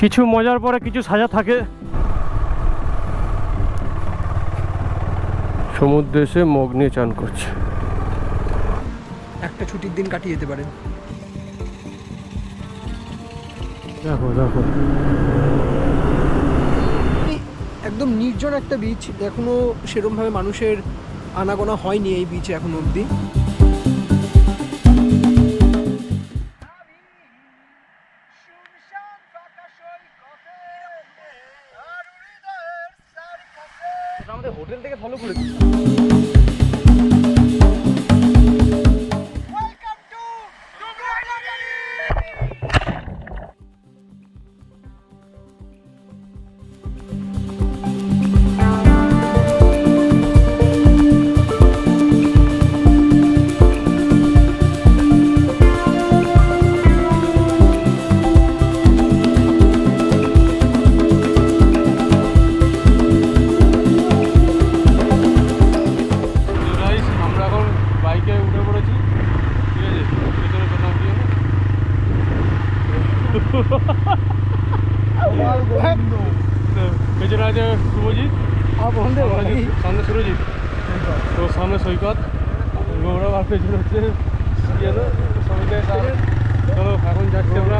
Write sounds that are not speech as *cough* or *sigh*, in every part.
কিছু মজার পরে কিছু সাজা থাকে। সমুদ্রে এসে মগ নিয়ে চান করছে। একটা ছুটির দিন কাটিয়ে যেতে পারেন। দেখো দেখো। একদম নির্জন একটা বিচ এখনও সেরমভাবে মানুষের আনাগোনা হয়নি এই বিচে এখনও অবধি। ফলো করে পেছনে আছে শুভজিৎ সামনে সুরজিৎ। তো সামনে সৈকত। গৌরব আর পেছনে হচ্ছে চলো এখন যাচ্ছি আমরা।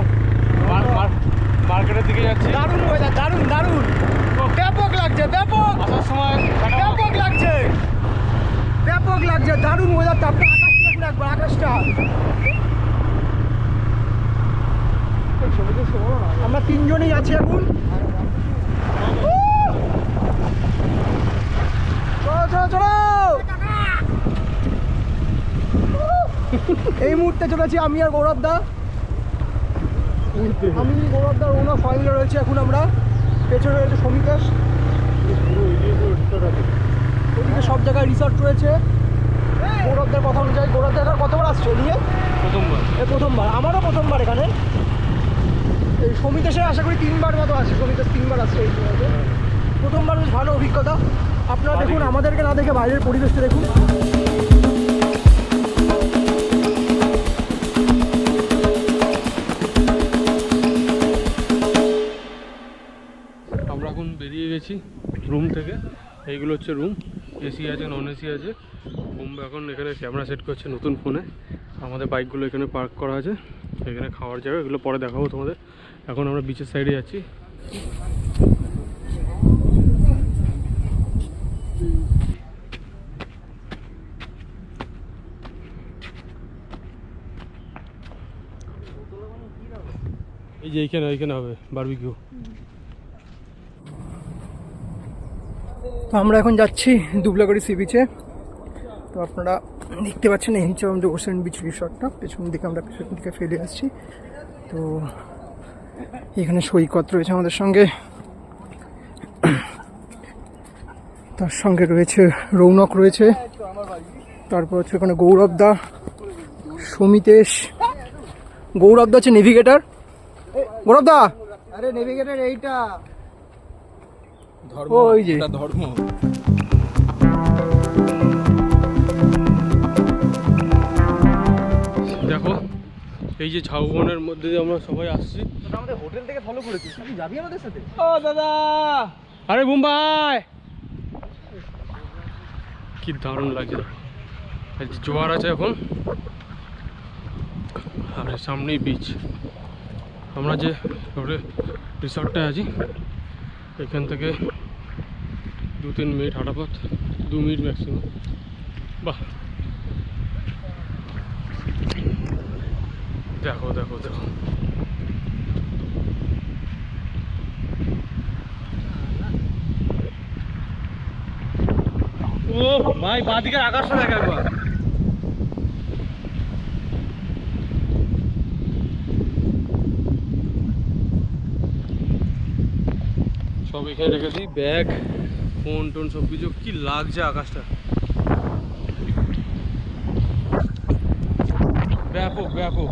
মার- মার- মার্কেটের দিকে যাচ্ছি। দারুণ ওয়েদার দারুণ দারুণ। ব্যাপক লাগছে ব্যাপক। আসার সময় ব্যাপক লাগছে। ব্যাপক লাগছে দারুণ ওয়েদারটা আপনি আকাশটা একবার আকাশটা। আমরা তিনজনই আছি এখন। এই মুহূর্তে চলেছি আমি আর গৌরব দা। আমি গৌরব দা ওনার ফাইনালে রয়েছে এখন আমরা। পেছনে রয়েছে সমিতাস ওদিকে সব জায়গায় রিসর্ট রয়েছে। গৌরবদের কথা অনুযায়ী গৌরব দেখার কতবার আসছে নিয়ে প্রথমবার। প্রথমবার আমারও প্রথমবার এখানে। এই সমিতেশের আশা করি তিনবার মতো আছে সমিতেশ তিনবার আসছে এই প্রথমবার বেশ ভালো অভিজ্ঞতা। আপনারা দেখুন আমাদেরকে না দেখে বাইরের পরিবেশটা দেখুন। আমরা এখন বেরিয়ে গেছি রুম থেকে। এইগুলো হচ্ছে রুম এসি আছে নন এসি আছে। রুম এখন এখানে ক্যামেরা সেট করছে নতুন ফোনে আমাদের বাইকগুলো এখানে পার্ক করা আছে। এখানে খাওয়ার জায়গা, এগুলো পরে দেখাবো তোমাদের। এখন আমরা বিচের সাইডে যাচ্ছি। এই যে এইখানে এইখানে হবে বারবিকিউ তো আমরা এখন যাচ্ছি দুবলাগড়ি সি বিচে তো আপনারা দেখতে পাচ্ছেন এই হচ্ছে আমাদের ওশান বিচ রিসর্টটা পেছন দিকে আমরা পেছন দিকে ফেলে আসছি। তো এখানে সৈকত রয়েছে আমাদের সঙ্গে। তার সঙ্গে রয়েছে রৌনক রয়েছে। তারপর হচ্ছে ওখানে গৌরব দা সমিতেশ গৌরব দা হচ্ছে নেভিগেটার গৌরব দা! আরে নেভিগেটর এইটা। ধর্ম ওই যে। ধর্ম। এই যে ঝাউবনের মধ্যে দিয়ে আমরা সবাই আসছি। আমাদের হোটেল থেকে ফলো করেছি? তুই যাবি আমাদের সাথে? ও দাদা! আরে মুম্বাই কি দারুণ লাগছে। জোয়ার আছে এখন। আর সামনেই বিচ আমরা যে রোডে রিসর্টটায় আছি এখান থেকে দু তিন মিনিট হাঁটা পথ দু মিনিট ম্যাক্সিমাম বাহ! দেখো দেখো দেখো। ও ভাই, বাদিকের আকাশটা দেখ একবার। সব এখানে রেখে দিই ব্যাগ, ফোন টোন সব কিছু। কি লাগছে আকাশটা। ব্যাপক ব্যাপক।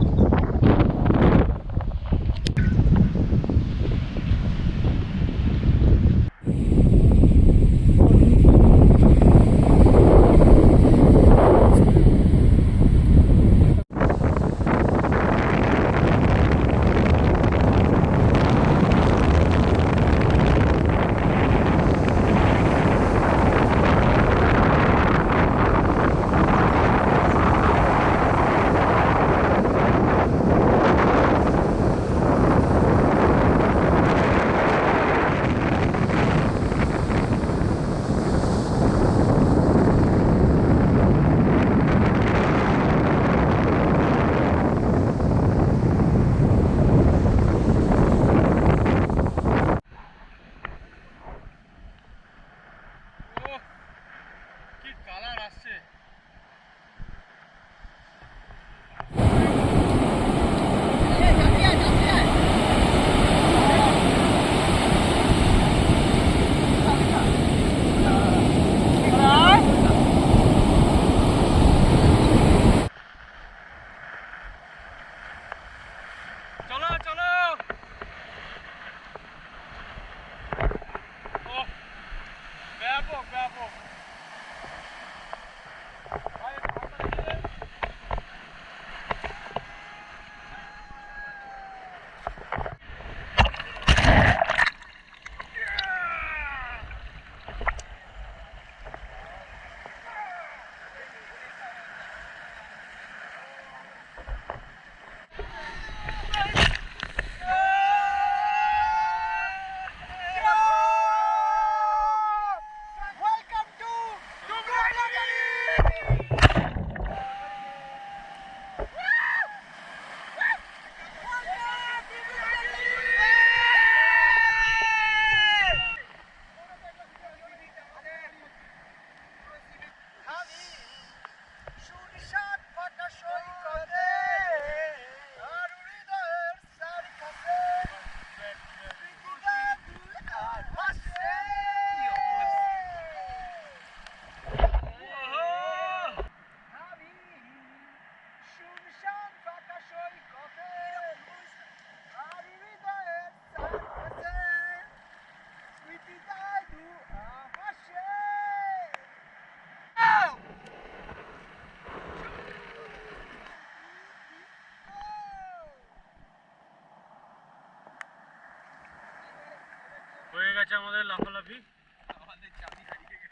আমাদের লাফালাফি।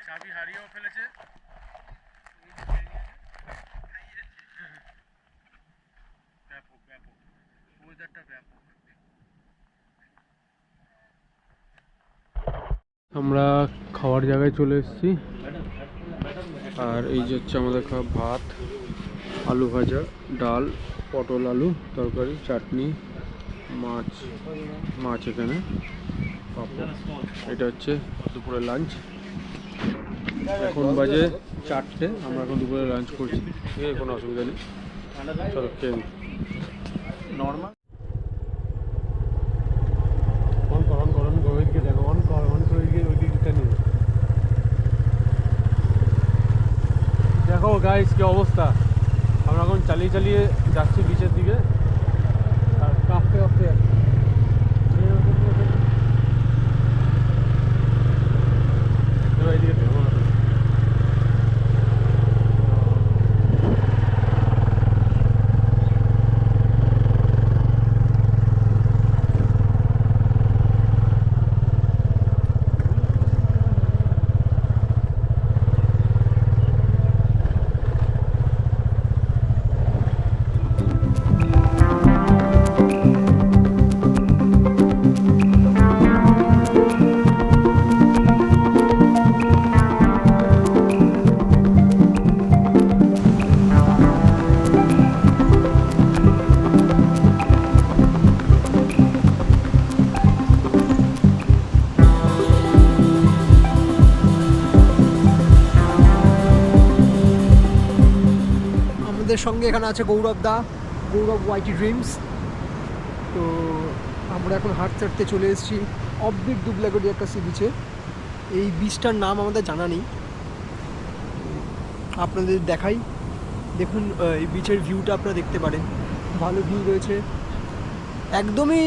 চাবি হারিয়েও ফেলেছে। ব্যাপক ব্যাপক। ওয়েদারটা ব্যাপক। আমরা খাওয়ার জায়গায় চলে এসেছি। আর এই যে হচ্ছে আমাদের খাওয়া ভাত, আলু ভাজা, ডাল, পটল আলু, তরকারি, চাটনি, মাছ মাছ এখানে। এটা হচ্ছে দুপুরের লাঞ্চ এখন বাজে চারটে, আমরা এখন দুপুরে লাঞ্চ করছি। ঠিক আছে, কোনো অসুবিধা নেই। চলো, খেয়ে দেখো গাইস কি অবস্থা। আমরা এখন চালিয়ে চালিয়ে যাচ্ছি বিচের দিকে। সঙ্গে এখানে আছে গৌরব দা, গৌরব ওয়াইটি ড্রিমস তো আমরা এখন হাট চাটতে চলে এসেছি অববিট দুবলাগড়ি একটা সি বিচে এই বিচটার নাম আমাদের জানা নেই। আপনাদের দেখাই। দেখুন এই বিচের ভিউটা আপনারা দেখতে পারেন। ভালো ভিউ রয়েছে। একদমই,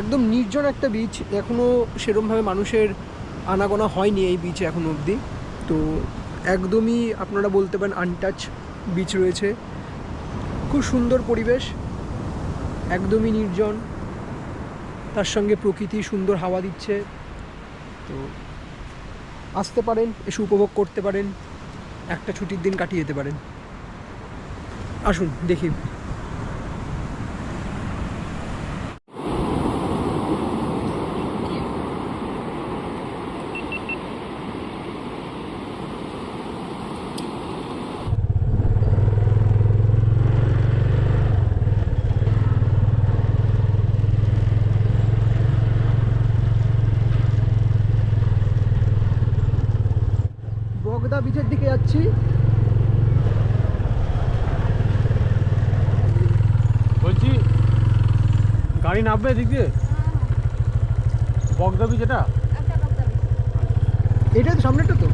একদম নির্জন একটা বিচ এখনও সেরমভাবে মানুষের আনাগোনা হয়নি এই বিচে এখনও অবধি। তো একদমই আপনারা বলতে পারেন আনটাচ বিচ রয়েছে। খুব সুন্দর পরিবেশ, একদমই নির্জন। তার সঙ্গে প্রকৃতি সুন্দর হাওয়া দিচ্ছে। তো আসতে পারেন, এসে উপভোগ করতে পারেন, একটা ছুটির দিন কাটিয়ে যেতে পারেন। আসুন, দেখি। যাচ্ছি বলছি গাড়ি নামবে এদিক? দিয়ে হ্যাঁ। বগদাবি যেটা? এটা তো সামনেটা তো?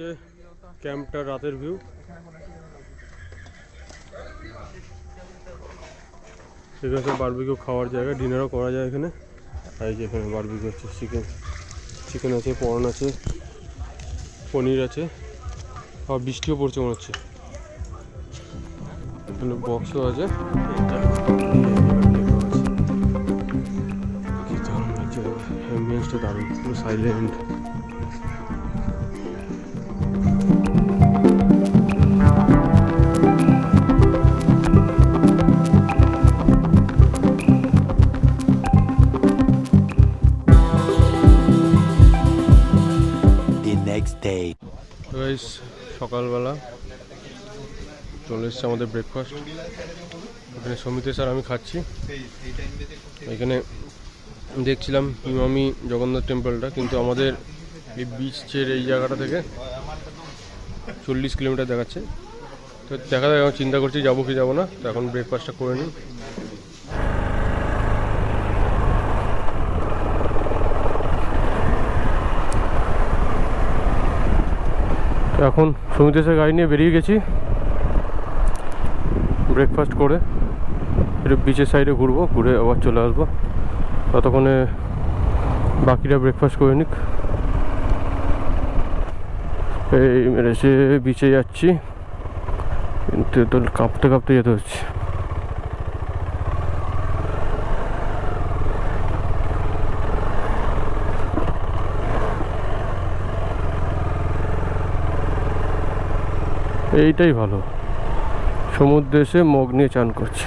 হচ্ছে ক্যাম্পটার রাতের ভিউ। এখানে বারবিকিউ খাওয়ার জায়গা ডিনারও করা যায় এখানে। আর এই যে এখানে বারবিকিউ হচ্ছে চিকেন চিকেন আছে পর্ন আছে, পনির আছে আর বৃষ্টিও পড়ছে মনে হচ্ছে। এখানে বক্সও আছে। অ্যাম্বিয়েন্সটা দারুণ পুরো সাইলেন্ট এসছে আমাদের ব্রেকফাস্ট এখানে সমিতেশ স্যার, আমি খাচ্ছি। এখানে দেখছিলাম ইমামি জগন্নাথ টেম্পলটা কিন্তু আমাদের এই বিচের এই জায়গাটা থেকে চল্লিশ কিলোমিটার দেখাচ্ছে। তো দেখা যাক চিন্তা করছি যাব কি যাব না। তো এখন ব্রেকফাস্টটা করে নিই। এখন সমিতেশের গাড়ি নিয়ে বেরিয়ে গেছি। ব্রেকফাস্ট করে, একটু বিচের সাইডে ঘুরবো, ঘুরে আবার চলে আসব। ততক্ষণে বাকিরা ব্রেকফাস্ট করে নিক। এই মেরেছে বিচে যাচ্ছি। কিন্তু তো কাঁপতে কাঁপতে যেতে হচ্ছে। এইটাই ভালো। সমুদ্রে এসে মগ নিয়ে চান করছে।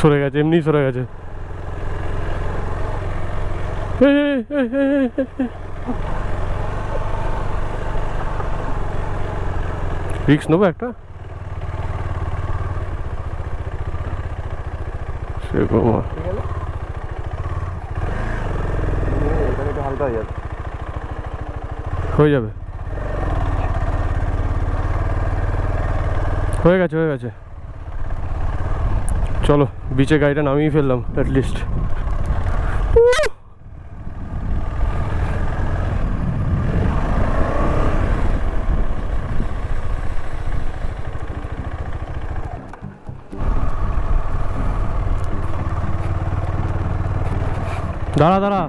সরে গেছে, এমনি সরে গেছে। রিক্স নেব একটা? সে বাবা হয়ে যাবে। হয়ে গেছে হয়ে গেছে। চলো বিচে গাড়িটা নামিয়ে ফেললাম অ্যাটলিস্ট দাঁড়া দাঁড়া।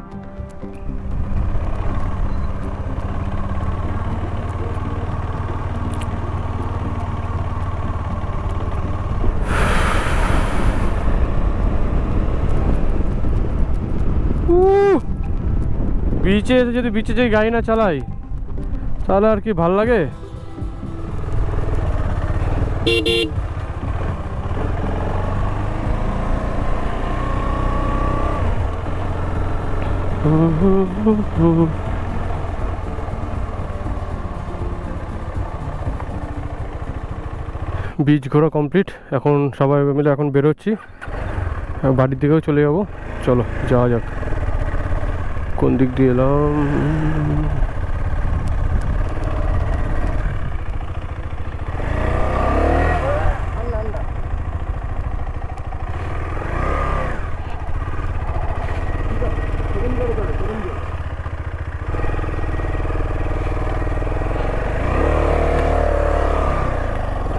বিচে যদি বিচে যে গাড়ি না চালাই, তাহলে আর কি ভালো লাগে? বীজ ঘোরা কমপ্লিট। এখন সবাই মিলে এখন বেরোচ্ছি। বাড়ির দিকেও চলে যাব। চলো, যাওয়া যাক। কোন দিক দিয়ে এলাম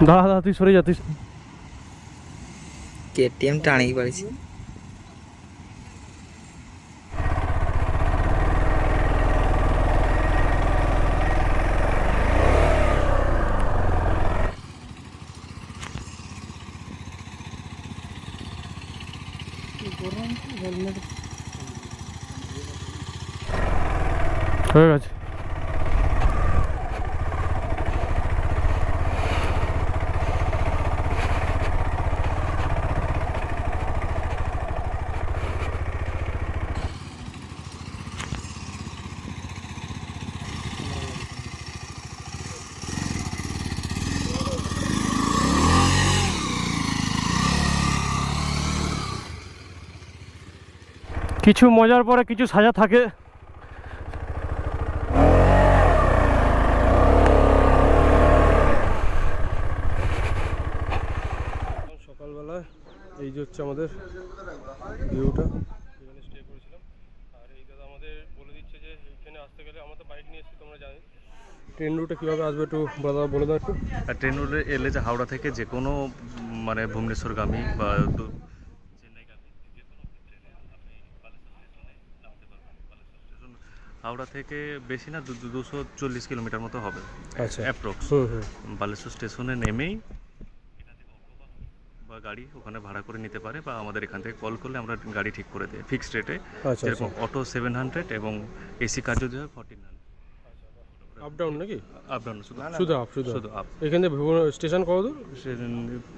দাদা দাদা তুই সরে যাতিস কেটিএম টানিয়ে পারিছি হয়ে গেছে কিছু মজার পরে কিছু সাজা থাকে। সকালবেলা এই যে হচ্ছে আমাদের ভিউটা। এখানে স্টে করেছিলাম। আর এই দাদা আমাদের বলে দিচ্ছে যে এখানে আসতে গেলে আমরা তো বাইক নিয়ে এসেছি তোমরা জানি ট্রেন রুটে কীভাবে আসবে একটু দাদা বলে দাও একটু। আর ট্রেন রোডে এলে যে হাওড়া থেকে যে কোনো মানে ভুবনেশ্বরগামী বা দু- চেন্নাইগামী যে কোনো ট্রেনে আপনি বালেশ্বর স্টেশনে নামতে পারবেন বালেশ্বর স্টেশন হাওড়া থেকে বেশি না দুশো চল্লিশ কিলোমিটার মতো হবে। আচ্ছা। অ্যাপ্রক্স হুম বালেশ্বর স্টেশনে নেমেই বা- গাড়ি ওখানে ভাড়া করে নিতে পারে বা আমাদের এখান থেকে কল করলে আমরা গাড়ি ঠিক করে দিই ফিক্সড রেটে আচ্ছা যেরকম অটো সেভেন হান্ড্রেড এবং এসি কার যদি হয় ফর্টিন হান্ড্রেড আপ ডাউন নাকি? আপ ডাউন শুধু শুধু আপ শুধু শুধু আপ এখান থেকে স্টেশন কত দূর?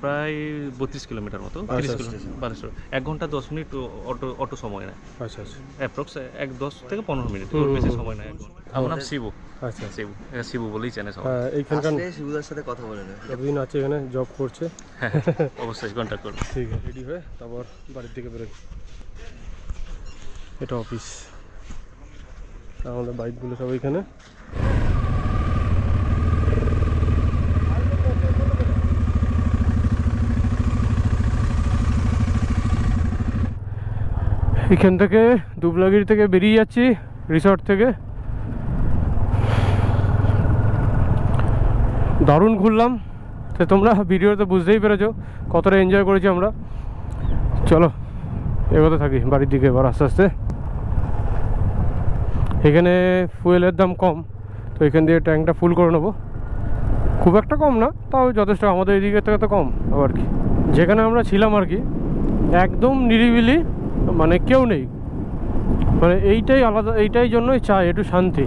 প্রায় বত্রিশ কিলোমিটার মতো। তিরিশ কিলোমিটার বালেশ্বর এক ঘণ্টা দশ মিনিট অটো অটো সময় নেয়। আচ্ছা আচ্ছা। অ্যাপ্রক্স এক দশ থেকে পনেরো মিনিট বেশি সময় নেয় আমার নাম শিবু। আচ্ছা শিবু হ্যাঁ, শিবু বলেই চেনে সবাই। হ্যাঁ এইখানকার শিবুদার সাথে কথা বলে নেবে এতদিন আছে এখানে জব করছে। হ্যাঁ অবশ্যই কন্ট্যাক্ট করুন *laughs* ঠিক আছে রেডি হয়ে তারপর বাড়ির দিকে বেরোই। এটা অফিস আমাদের বাইকগুলো সব এখানে এখান থেকে দুবলাগিরি থেকে বেরিয়ে যাচ্ছি রিসর্ট থেকে। দারুণ ঘুরলাম। তো তোমরা ভিডিওতে বুঝতেই পেরেছ কতটা এনজয় করেছি আমরা। চলো, এগোতে থাকি, বাড়ির দিকে এবার আস্তে আস্তে। এখানে ফুয়েলের দাম কম, তো এখান দিয়ে ট্যাঙ্কটা ফুল করে নেব। খুব একটা কম না, তাও যথেষ্ট, আমাদের এদিকে থেকে তো কম, আবার কি। যেখানে আমরা ছিলাম আর কি, একদম নিরিবিলি মানে কেউ নেই। মানে এইটাই আলাদা, এইটাই জন্যই চাই একটু শান্তি।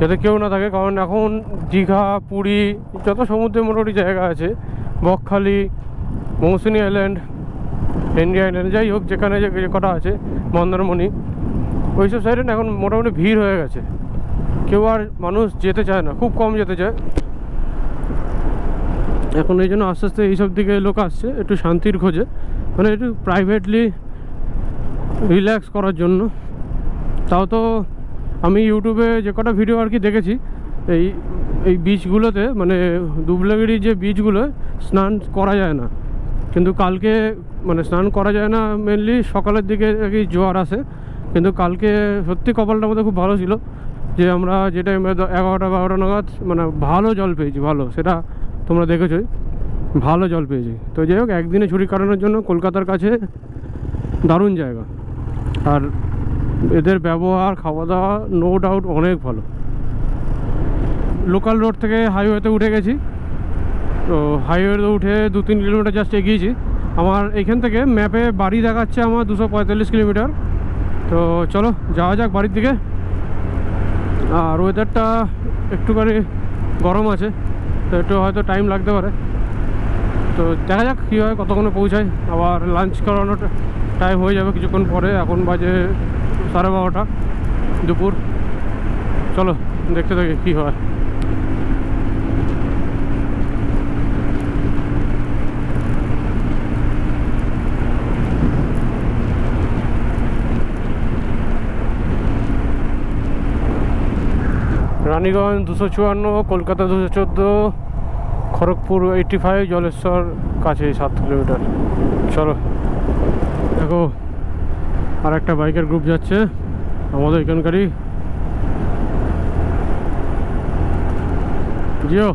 যাতে কেউ না থাকে, কারণ এখন দীঘা, পুরী, যত সমুদ্রে মোটামুটি জায়গা আছে, Bakkhali Mousuni island Henry island, যাই হোক, যেখানে যে কটা আছে, মন্দারমণি, ওইসব সাইডে না এখন মোটামুটি ভিড় হয়ে গেছে। কেউ আর মানুষ যেতে চায় না, খুব কম যেতে চায়। এখন এই জন্য আস্তে আস্তে এইসব দিকে লোক আসছে, একটু শান্তির খোঁজে। মানে একটু প্রাইভেটলি রিল্যাক্স করার জন্য। তাও তো আমি ইউটিউবে যে কটা ভিডিও আর কি দেখেছি, এই এই বিচগুলোতে মানে দুবলাগিরির যে বিচগুলো স্নান করা যায় না। কিন্তু কালকে মানে স্নান করা যায় না মেনলি সকালের দিকে আর কি জোয়ার আসে। কিন্তু কালকে সত্যি কপালটা আমাদের খুব ভালো ছিল, যে আমরা যে টাইমে এগারোটা বারোটা নাগাদ মানে ভালো জল পেয়েছি, ভালো, সেটা তোমরা দেখেছোই। ভালো জল পেয়েছি। তো যাই হোক, একদিনে ছুটি কাটানোর জন্য কলকাতার কাছে দারুণ জায়গা। আর এদের ব্যবহার খাওয়া দাওয়া নো ডাউট অনেক ভালো। লোকাল রোড থেকে হাইওয়েতে উঠে গেছি। তো হাইওয়েতে উঠে দু তিন কিলোমিটার জাস্ট এগিয়েছি। আমার এখান থেকে ম্যাপে বাড়ি দেখাচ্ছে আমার দুশো কিলোমিটার তো চলো, যাওয়া যাক বাড়ির দিকে। আর ওয়েদারটা একটুখানি গরম আছে, তো একটু হয়তো টাইম লাগতে পারে। তো দেখা যাক কী হয়, কতক্ষণে পৌঁছায়। আবার লাঞ্চ করানোর টাইম হয়ে যাবে কিছুক্ষণ পরে, এখন বাজে সাড়ে বারোটা, দুপুর। চলো, দেখতে থাকি কী হয়। রানীগঞ্জ দুশো চুয়ান্ন, কলকাতা দুশো চোদ্দ, খড়গপুর এইটটি ফাইভ জলেশ্বর কাছে সাত কিলোমিটার চলো। দেখো আর একটা বাইকের গ্রুপ যাচ্ছে, আমাদের এখানকারই। জিও।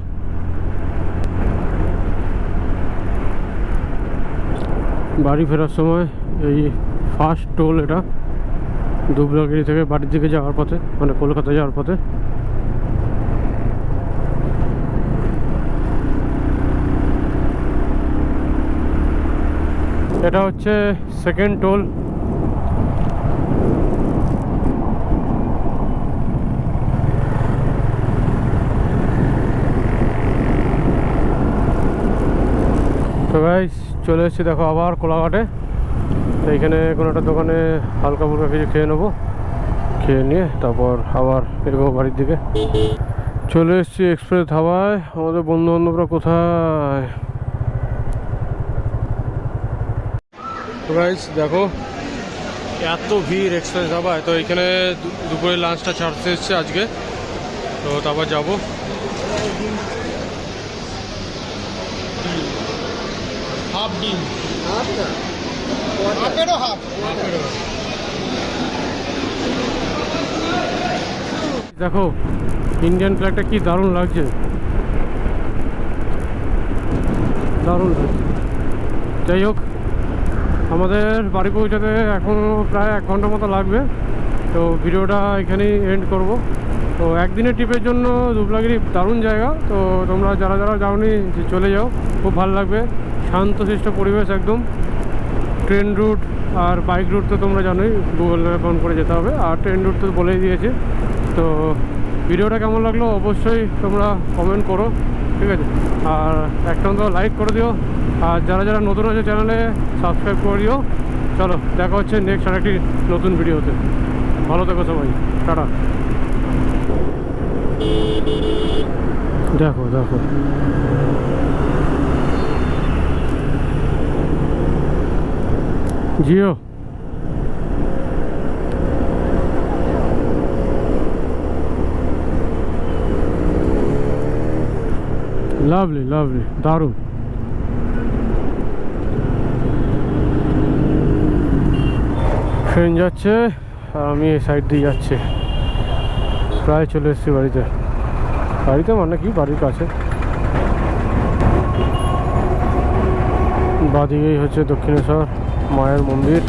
বাড়ি ফেরার সময় এই ফার্স্ট টোল এটা দুবলাগিরি থেকে বাড়ির দিকে যাওয়ার পথে মানে কলকাতা যাওয়ার পথে। এটা হচ্ছে সেকেন্ড টোল গাইস চলে এসেছি দেখো আবার কোলাঘাটে। তো এইখানে কোনো একটা দোকানে হালকা ফুলকা কিছু খেয়ে নেব। খেয়ে নিয়ে তারপর আবার এরকম বাড়ির দিকে। চলে এসেছি এক্সপ্রেস ধাবায়। আমাদের বন্ধু বান্ধবরা কোথায়? তো গাইস দেখো। এত ভিড় এক্সপ্রেস ধাবায় তো এখানে দুপুরে লাঞ্চটা ছাড়তে এসছে আজকে। তো তারপর যাব। হাফ ডিম দেখো ইন্ডিয়ান ফ্ল্যাগটা কি দারুণ লাগছে। দারুণ লাগছে। যাই হোক আমাদের বাড়ি পৌঁছাতে এখনও প্রায় এক ঘণ্টা মতো লাগবে। তো ভিডিওটা এখানেই এন্ড করব। তো একদিনের ট্রিপের জন্য দুবলাগিরি দারুণ জায়গা। তো তোমরা যারা যারা যাওনি চলে যাও। খুব ভালো লাগবে। শান্তশিষ্ট পরিবেশ একদম। ট্রেন রুট আর বাইক রুট তো তোমরা জানোই গুগল ম্যাপ করে যেতে হবে। আর ট্রেন রুট তো বলেই দিয়েছে। তো ভিডিওটা কেমন লাগল? অবশ্যই তোমরা কমেন্ট করো, ঠিক আছে? আর একটা লাইক করে দিও। আর যারা যারা নতুন আছে চ্যানেলে সাবস্ক্রাইব করিও চলো, দেখা হচ্ছে নেক্সট আরেকটি নতুন ভিডিওতে। ভালো থেকো সবাই। টাটা। দেখো দেখো। জিও। লাভলি লাভলি, দারুণ। ট্রেন যাচ্ছে আর আমি এই সাইড দিয়ে যাচ্ছি। প্রায় চলে এসেছি বাড়িতে। বাড়িতে মানে কি? বাড়ির কাছে। বাদিকেই হচ্ছে দক্ষিণেশ্বর মায়ের মন্দির।